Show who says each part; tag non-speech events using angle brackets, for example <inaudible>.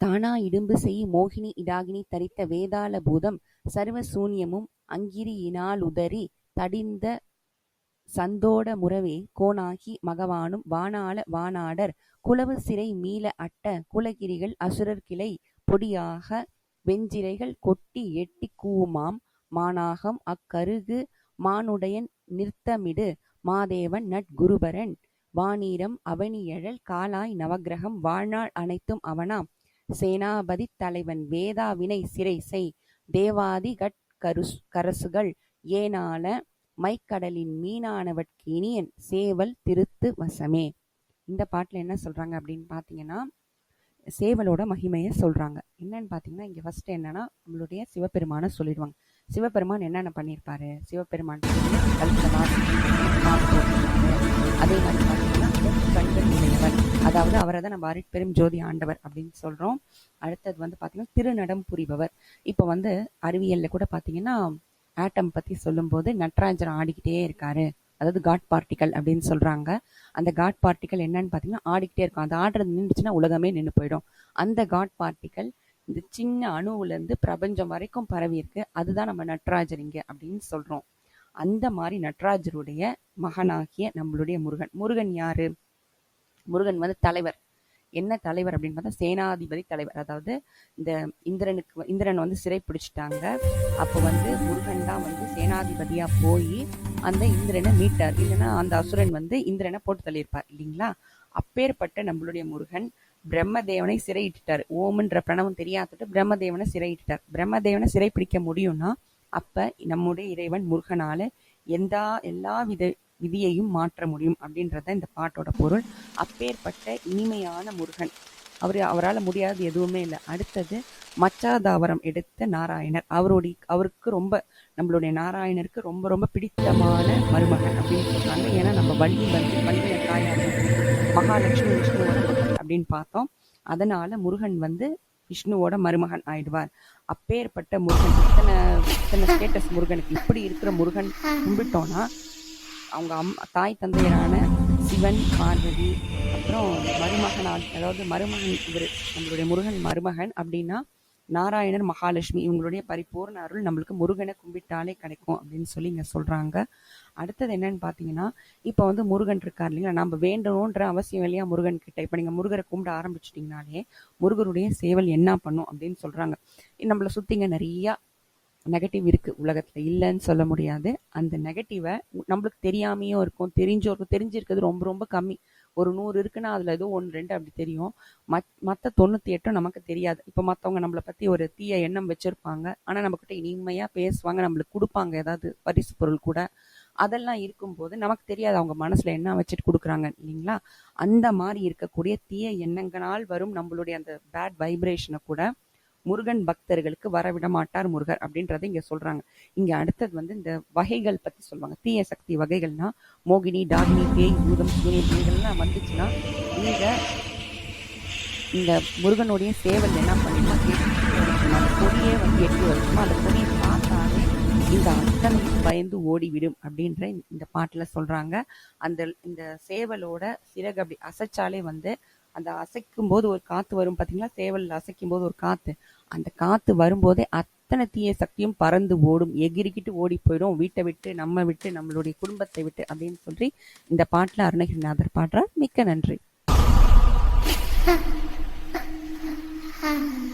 Speaker 1: தானா இடும்பு செய் மோகினி இடாகினி தரித்த வேதாள பூதம் சர்வ சூன்யமும் அங்கிரியினாலுதறி தடிந்த சந்தோட முறவே கோனாகி மகவானும் வானாள வானாடர் குலவு சிறை மீள அட்ட குலகிரிகள் அசுரர் கிளை பொடியாக வெஞ்சிரைகள் கொட்டி எட்டி கூவுமாம் மானாகம் அக்கருகு மானுடையன் நிறுத்தமிடு மாதேவன் நட்குருபரன் வானீரம் அவனியழல் காலாய் நவக்கிரகம் வாழ்நாள் அனைத்தும் அவனாம் சேனாபதித் தலைவன் வேதாவினை சிறை செய். தேவாதிகட் கரசுகள் ஏனால மைக்கடலின் மீனானவட்கு இனியன் சேவல் திருத்து வசமே. இந்த பாட்டில் என்ன சொல்கிறாங்க அப்படின்னு பார்த்தீங்கன்னா சேவலோட மகிமையை சொல்கிறாங்க என்னன்னு பார்த்தீங்கன்னா இங்கே ஃபஸ்ட்டு என்னன்னா நம்மளுடைய சிவபெருமான சொல்லிடுவாங்க. சிவபெருமான் என்னென்ன பண்ணியிருப்பாரு சிவபெருமான் அதே மாதிரி பார்த்தீங்கன்னா கண்கள் உடையவர் அதாவது அவரை தான் நம்ம அருட்பெரும் ஜோதி ஆண்டவர் அப்படின்னு சொல்றோம். அடுத்தது வந்து பார்த்தீங்கன்னா திருநடம் புரிபவர். இப்போ வந்து அறிவியல்ல கூட பார்த்தீங்கன்னா ஆட்டம் பத்தி சொல்லும்போது நட்ராஜர் ஆடிக்கிட்டே இருக்காரு. அதாவது காட் பார்ட்டிக்கல் அப்படின்னு சொல்றாங்க. அந்த காட் பார்ட்டிக்கல் என்னன்னு பார்த்தீங்கன்னா ஆடிக்கிட்டே இருக்கும். அது ஆடுறது நின்றுச்சுன்னா உலகமே நின்று போயிடும். அந்த காட் பார்ட்டிக்கல் இந்த சின்ன அணுவுலேருந்து பிரபஞ்சம் வரைக்கும் பரவியிருக்கு அதுதான் நம்ம நட்ராஜர் இங்கே அப்படின்னு சொல்கிறோம் அந்த மாதிரி நட்ராஜருடைய மகனாகிய நம்மளுடைய முருகன். முருகன் யாரு? முருகன் வந்து தலைவர். என்ன தலைவர் அப்படின்னு பார்த்தா சேனாதிபதி தலைவர். அதாவது இந்த இந்திரனுக்கு இந்திரன் வந்து சிறை பிடிச்சிட்டாங்க. அப்போ வந்து முருகன் தான் வந்து சேனாதிபதியாக போய் அந்த இந்திரனை மீட்டார். இல்லைன்னா அந்த அசுரன் வந்து இந்திரனை போட்டு தள்ளியிருப்பார். இல்லைங்களா? அப்பேற்பட்ட நம்மளுடைய முருகன் பிரம்மதேவனை சிறையிட்டுட்டார். ஓம்ன்ற பிரணவம் தெரியாதட்டு பிரம்மதேவனை சிறையிட்டுட்டார். பிரம்மதேவனை சிறை பிடிக்க முடியும்னா அப்ப நம்முடைய இறைவன் முருகனால எந்த எல்லா வித விதியையும் மாற்ற முடியும் அப்படின்றத இந்த பாட்டோட பொருள். அப்பேற்பட்ட இனிமையான முருகன். அவர் அவரால் முடியாது எதுவுமே இல்லை. அடுத்தது மச்சாதாவரம் எடுத்த நாராயணர். அவருடைய அவருக்கு ரொம்ப நம்மளுடைய நாராயணருக்கு ரொம்ப ரொம்ப பிடித்தமான மருமகன் அப்படின்னு சொல்றாங்க. ஏன்னா நம்ம வள்ளி வந்து வள்ளிய தாயார் மகாலட்சுமி விஷ்ணுவோட அப்படின்னு பார்த்தோம். அதனால முருகன் வந்து விஷ்ணுவோட மருமகன் ஆயிடுவார். அப்பேற்பட்ட முருகன் இத்தனை இத்தனை ஸ்டேட்டஸ் முருகனுக்கு இப்படி இருக்கிற முருகன் கும்பிட்டோம்னா அவங்க அம் தாய் தந்தையரான சிவன் பார்வதி அப்புறம் மருமகன் அதாவது மருமகன் இவர் நம்மளுடைய முருகன் மருமகன் அப்படின்னா நாராயணர் மகாலட்சுமி இவங்களுடைய பரிபூர்ண அருள் நம்மளுக்கு முருகனை கும்பிட்டாலே கிடைக்கும் அப்படின்னு சொல்லி இங்க சொல்றாங்க. அடுத்தது என்னன்னு பாத்தீங்கன்னா இப்ப வந்து முருகன் இருக்கார் இல்லைங்களா? நம்ம வேண்டணும்ன்ற அவசியம் இல்லையா முருகன் கிட்ட இப்ப நீங்க முருகரை கும்பிட ஆரம்பிச்சிட்டீங்கனாலே முருகருடைய சேவல் என்ன பண்ணும் அப்படின்னு சொல்றாங்க. நம்மளை சுத்திங்க நிறைய நெகட்டிவ் இருக்கு. உலகத்துல இல்லைன்னு சொல்ல முடியாது. அந்த நெகட்டிவை நம்மளுக்கு தெரியாமையும் இருக்கும். தெரிஞ்சோருக்கும் தெரிஞ்சிருக்கிறது ரொம்ப ரொம்ப கம்மி. ஒரு நூறு இருக்குன்னா அதில் ஏதோ ஒன்று ரெண்டு அப்படி தெரியும். மற்ற தொண்ணூற்றி எட்டும் நமக்கு தெரியாது. இப்போ மற்றவங்க நம்மளை பற்றி ஒரு தீய எண்ணம் வச்சுருப்பாங்க. ஆனால் நம்மக்கிட்ட இனிமையாக பேசுவாங்க நம்மளுக்கு கொடுப்பாங்க ஏதாவது பரிசு பொருள் கூட. அதெல்லாம் இருக்கும்போது நமக்கு தெரியாது அவங்க மனசில் என்ன வச்சுட்டு கொடுக்குறாங்க இல்லைங்களா? அந்த மாதிரி இருக்கக்கூடிய தீய எண்ணங்களால் வரும் நம்மளுடைய அந்த பேட் வைப்ரேஷனை கூட. முருகன் பக்தர்களுக்கு வரவிட மாட்டார் முருகர் அப்படின்றத இங்க சொல்றாங்க. இங்க அடுத்தது வந்து இந்த வகைகள் பத்தி சொல்லுவாங்க. தீய சக்தி வகைகள்னா மோகினி டாகினி பேய் பூதம் சூரியன் இதெல்லாம் வந்துச்சுன்னா நீங்க இந்த முருகனுடைய சேவல் என்ன பண்ணினா அந்த வந்து எட்டு வருஷமா அந்த பொடியை பார்த்தாலே இந்த அத்தனை பயந்து ஓடிவிடும் அப்படின்ற இந்த பாட்டுல சொல்றாங்க. அந்த இந்த சேவலோட சிறகு அப்படி அசைச்சாலே வந்து அந்த அசைக்கும் போது ஒரு காத்து வரும் பாத்தீங்களா? சேவல் அசைக்கும் போது ஒரு காத்து. அந்த காத்து வரும்போதே அத்தனை தீய சக்தியும் பறந்து ஓடும். எகிரிக்கிட்டு ஓடி போயிடும். வீட்டை விட்டு நம்ம விட்டு நம்மளுடைய குடும்பத்தை விட்டு அப்படின்னு சொல்லி இந்த பாட்டுல அருணகிரிநாதர் பாடுறார். மிக்க நன்றி. <laughs>